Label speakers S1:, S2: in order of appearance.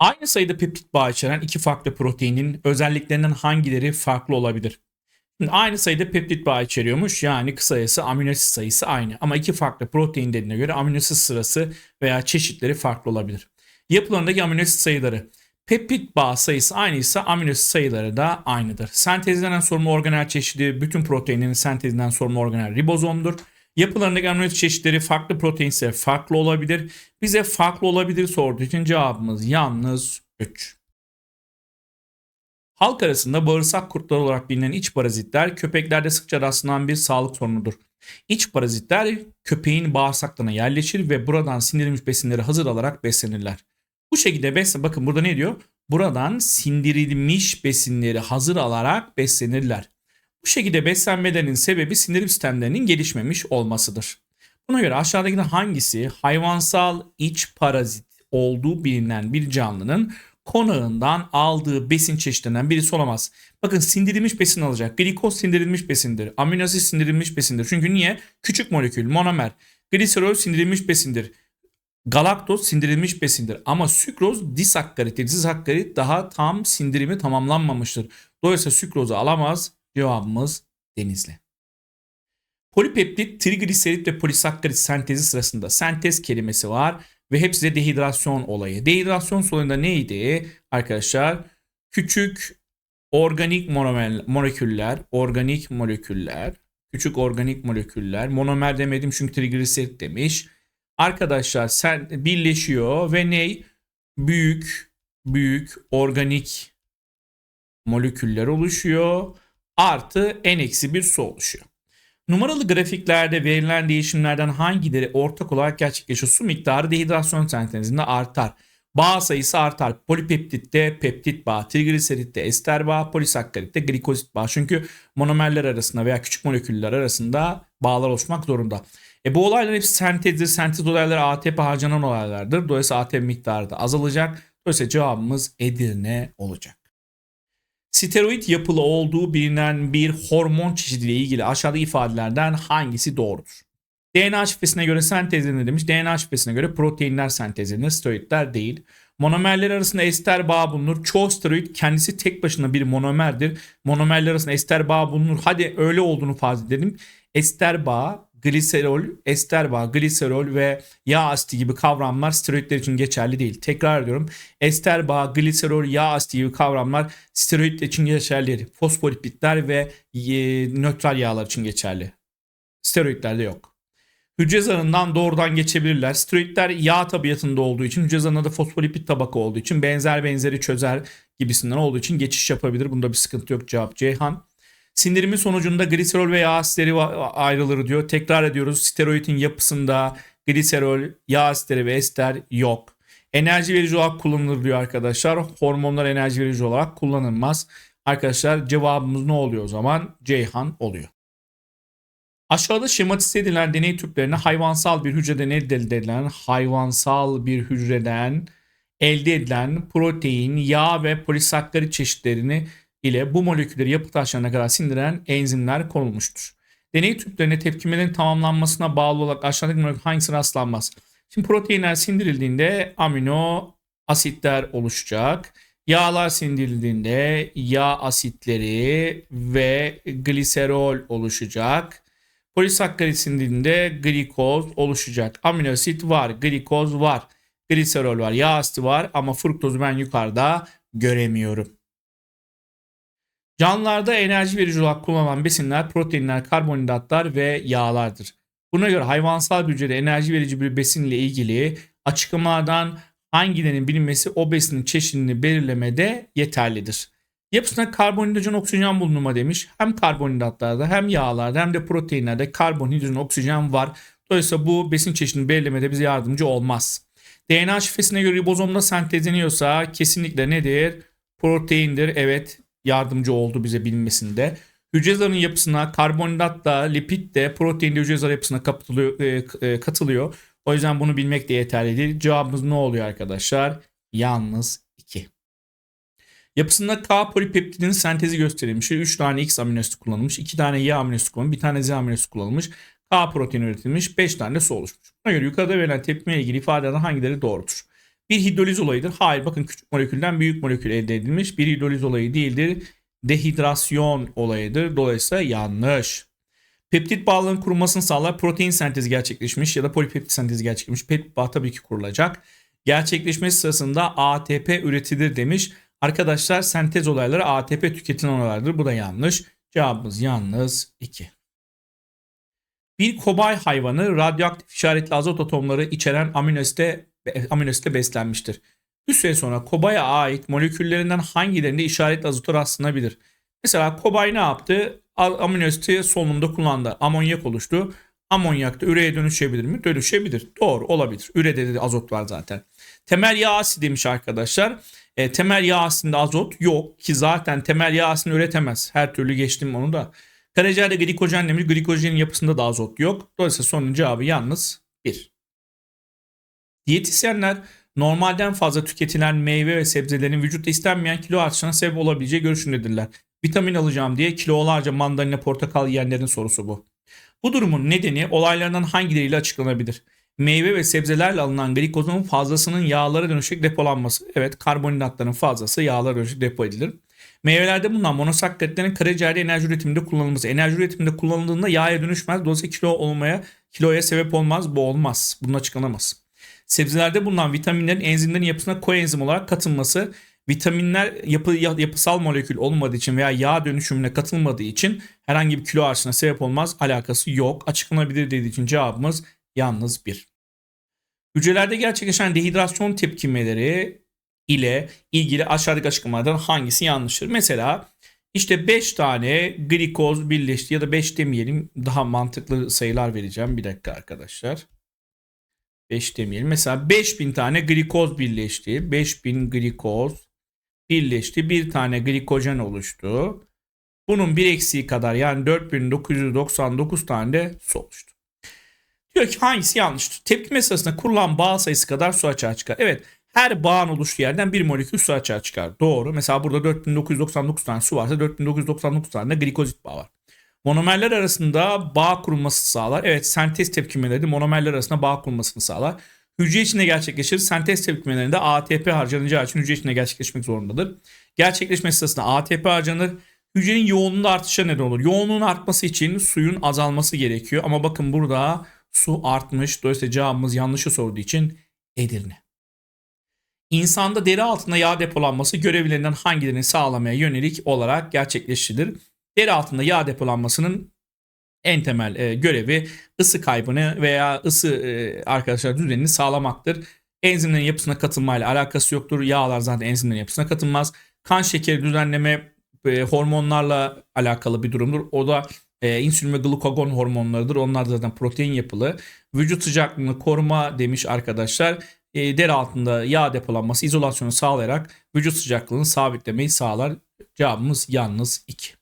S1: Aynı sayıda peptit bağı içeren iki farklı proteinin özelliklerinden hangileri farklı olabilir? Aynı sayıda peptit bağı içeriyormuş. Yani kısacası amino asit sayısı aynı. Ama iki farklı protein dediğine göre amino asit sırası veya çeşitleri farklı olabilir. Yapılarındaki amino asit sayıları. Peptit bağ sayısı aynıysa amino asit sayıları da aynıdır. Sentezlenen sorumlu organel çeşidi bütün proteinlerin sentezinden sorumlu organel ribozomdur. Yapılarındaki amino çeşitleri farklı protein ise farklı olabilir. Bize farklı olabilir sorduğu için cevabımız yalnız 3. Halk arasında bağırsak kurtları olarak bilinen iç parazitler köpeklerde sıkça rastlanan bir sağlık sorunudur. İç parazitler köpeğin bağırsaklarına yerleşir ve buradan sindirilmiş besinleri hazır alarak beslenirler. Bu şekilde beslen bakın burada ne diyor? Buradan sindirilmiş besinleri hazır alarak beslenirler. Bu şekilde beslenmelerinin sebebi sindirim sistemlerinin gelişmemiş olmasıdır. Buna göre aşağıdakilerden hangisi hayvansal iç parazit olduğu bilinen bir canlının konağından aldığı besin çeşitlerinden birisi olamaz. Bakın sindirilmiş besin alacak. Glikoz sindirilmiş besindir. Amino sindirilmiş besindir. Çünkü niye? Küçük molekül, monomer. Gliserol sindirilmiş besindir. Galaktoz sindirilmiş besindir. Ama sükroz disakkarit, disakkarit daha tam sindirimi tamamlanmamıştır. Dolayısıyla sükrozu alamaz. Cevabımız denizli. Polipeptit, trigliserit ve polisakkarit sentezi sırasında sentez kelimesi var ve hepsi de dehidrasyon olayı. Dehidrasyon olayında neydi arkadaşlar? Küçük organik moleküller, organik moleküller, küçük organik moleküller, monomer demedim çünkü trigliserit demiş. Arkadaşlar sen birleşiyor ve ney? Büyük, büyük organik moleküller oluşuyor. Artı n-1 su oluşuyor. Numaralı grafiklerde verilen değişimlerden hangileri ortak olarak gerçekleşiyor? Su miktarı dehidrasyon sentezinde artar. Bağ sayısı artar. Polipeptitte peptit bağ, trigliseritte ester bağ, polisakkaritte glikozit bağ. Çünkü monomerler arasında veya küçük moleküller arasında bağlar oluşmak zorunda. E bu olaylar hepsi sentezdir. Sentez olayları ATP harcanan olaylardır. Dolayısıyla ATP miktarı da azalacak. Dolayısıyla cevabımız Edirne olacak. Steroid yapılı olduğu bilinen bir hormon çeşidiyle ilgili aşağıda ifadelerden hangisi doğrudur? DNA şifresine göre sentezlenir demiş. DNA şifresine göre proteinler sentezlenir, steroidler değil. Monomerler arasında ester bağ bulunur. Çoğu steroid kendisi tek başına bir monomerdir. Monomerler arasında ester bağ bulunur. Hadi öyle olduğunu farz edelim. Ester bağ gliserol, ester bağı, gliserol ve yağ asiti gibi kavramlar steroidler için geçerli değil. Tekrar ediyorum. Ester bağı, gliserol, yağ asiti gibi kavramlar steroidler için geçerli değil. Fosfolipidler ve e, nötral yağlar için geçerli. Steroidlerde yok. Hücre zarından doğrudan geçebilirler. Steroidler yağ tabiatında olduğu için hücre zarında da fosfolipid tabaka olduğu için benzer benzeri çözer gibisinden olduğu için geçiş yapabilir. Bunda bir sıkıntı yok cevap Ceyhan. Sindirimin sonucunda gliserol ve yağ asitleri ayrılır diyor. Tekrar ediyoruz steroidin yapısında gliserol, yağ asitleri ve ester yok. Enerji verici olarak kullanılır diyor arkadaşlar. Hormonlar enerji verici olarak kullanılmaz. Arkadaşlar cevabımız ne oluyor o zaman? Ceyhan oluyor. Aşağıda şematize edilen deney tüplerine hayvansal bir hücreden elde edilen hayvansal bir hücreden elde edilen protein, yağ ve polisakkarit çeşitlerini ile bu molekülleri yapı taşlarına kadar sindiren enzimler konulmuştur. Deney tüplerine tepkimelerin tamamlanmasına bağlı olarak aşağıdaki molekül hangisi rastlanmaz? Şimdi proteinler sindirildiğinde amino asitler oluşacak. Yağlar sindirildiğinde yağ asitleri ve gliserol oluşacak. Polisakkarit sindirildiğinde glikoz oluşacak. Amino asit var, glikoz var, gliserol var, yağ asiti var ama fruktozu ben yukarıda göremiyorum. Canlılarda enerji verici olarak kullanılan besinler proteinler, karbonhidratlar ve yağlardır. Buna göre hayvansal bir hücrede enerji verici bir besinle ilgili açıklamadan hangilerinin bilinmesi o besinin çeşidini belirlemede yeterlidir. Yapısında karbonhidrojen oksijen bulunma demiş. Hem karbonhidratlarda hem yağlarda hem de proteinlerde karbonhidrojen oksijen var. Dolayısıyla bu besin çeşidini belirlemede bize yardımcı olmaz. DNA şifresine göre ribozomda sentezleniyorsa kesinlikle nedir? Proteindir. Evet yardımcı oldu bize bilinmesinde. Hücre zarının yapısına karbonhidrat da lipid de protein de hücre zarı yapısına katılıyor, e, e, katılıyor. O yüzden bunu bilmek de yeterli değil. Cevabımız ne oluyor arkadaşlar? Yalnız 2. Yapısında K polipeptidinin sentezi gösterilmiş. 3 tane X amino asit kullanılmış. 2 tane Y amino asit kullanılmış. 1 tane Z amino asit kullanılmış. K protein üretilmiş. 5 tane de su oluşmuş. Buna göre yukarıda verilen tepkime ilgili ifadelerden hangileri doğrudur? Bir hidroliz olayıdır. Hayır bakın küçük molekülden büyük molekül elde edilmiş. Bir hidroliz olayı değildir. Dehidrasyon olayıdır. Dolayısıyla yanlış. Peptit bağlarının kurulmasını sağlar. Protein sentezi gerçekleşmiş ya da polipeptit sentezi gerçekleşmiş. Peptit bağ tabii ki kurulacak. Gerçekleşmesi sırasında ATP üretilir demiş. Arkadaşlar sentez olayları ATP tüketilen olaylardır. Bu da yanlış. Cevabımız yalnız 2. Bir kobay hayvanı radyoaktif işaretli azot atomları içeren aminoasite, aminoasite beslenmiştir. Bir süre sonra kobaya ait moleküllerinden hangilerinde işaretli azota rastlanabilir? Mesela kobay ne yaptı? Aminoasiti solunumda kullandı. Amonyak oluştu. Amonyak da üreye dönüşebilir mi? Dönüşebilir. Doğru olabilir. Ürede de azot var zaten. Temel yağ asidi demiş arkadaşlar. E, temel yağ asidinde azot yok ki zaten temel yağ asidini üretemez. Her türlü geçtim onu da. Karaciğerde glikojen demiş. Glikojenin yapısında da azot yok. Dolayısıyla sorunun cevabı yalnız 1. Diyetisyenler normalden fazla tüketilen meyve ve sebzelerin vücutta istenmeyen kilo artışına sebep olabileceği görüşündedirler. Vitamin alacağım diye kilolarca mandalina portakal yiyenlerin sorusu bu. Bu durumun nedeni olaylardan hangileriyle açıklanabilir? Meyve ve sebzelerle alınan glikozun fazlasının yağlara dönüşerek depolanması. Evet karbonhidratların fazlası yağlara dönüşerek depo edilir. Meyvelerde bulunan monosakkaritlerin karaciğerde enerji üretiminde kullanılması. Enerji üretiminde kullanıldığında yağa dönüşmez. Dolayısıyla kilo olmaya, kiloya sebep olmaz. Bu olmaz. Bunun açıklanamaz. Sebzelerde bulunan vitaminlerin enzimlerin yapısına koenzim olarak katılması. Vitaminler yapı, yapısal molekül olmadığı için veya yağ dönüşümüne katılmadığı için herhangi bir kilo artışına sebep olmaz. Alakası yok. Açıklanabilir dediği için cevabımız yalnız bir. Hücrelerde gerçekleşen dehidrasyon tepkimeleri ile ilgili aşağıdaki açıklamalardan hangisi yanlıştır? Mesela işte 5 tane glikoz birleşti ya da 5 demeyelim daha mantıklı sayılar vereceğim. Bir dakika arkadaşlar. 5 demeyelim. Mesela 5000 tane glikoz birleşti. 5000 glikoz birleşti. Bir tane glikojen oluştu. Bunun bir eksiği kadar yani 4999 tane de su oluştu. Diyor ki hangisi yanlıştır? Tepkime sırasında kurulan bağ sayısı kadar su açığa çıkar. Evet her bağın oluştuğu yerden bir molekül su açığa çıkar. Doğru. Mesela burada 4999 tane su varsa 4999 tane de glikozit bağı var. Monomerler arasında bağ kurulması sağlar. Evet sentez tepkimeleri monomerler arasında bağ kurulmasını sağlar. Hücre içinde gerçekleşir. Sentez tepkimelerinde ATP harcanacağı için hücre içinde gerçekleşmek zorundadır. Gerçekleşmesi sırasında ATP harcanır. Hücrenin yoğunluğunda artışa neden olur. Yoğunluğun artması için suyun azalması gerekiyor. Ama bakın burada su artmış. Dolayısıyla cevabımız yanlışı sorduğu için Edirne. İnsanda deri altında yağ depolanması görevlerinden hangilerini sağlamaya yönelik olarak gerçekleştirilir. Deri altında yağ depolanmasının en temel e, görevi ısı kaybını veya ısı e, arkadaşlar düzenini sağlamaktır. Enzimlerin yapısına katılmayla alakası yoktur. Yağlar zaten enzimlerin yapısına katılmaz. Kan şekeri düzenleme e, hormonlarla alakalı bir durumdur. O da e, insülin ve glukagon hormonlarıdır. Onlar da zaten protein yapılı. Vücut sıcaklığını koruma demiş arkadaşlar. E, deri altında yağ depolanması izolasyonu sağlayarak vücut sıcaklığını sabitlemeyi sağlar. Cevabımız yalnız 2.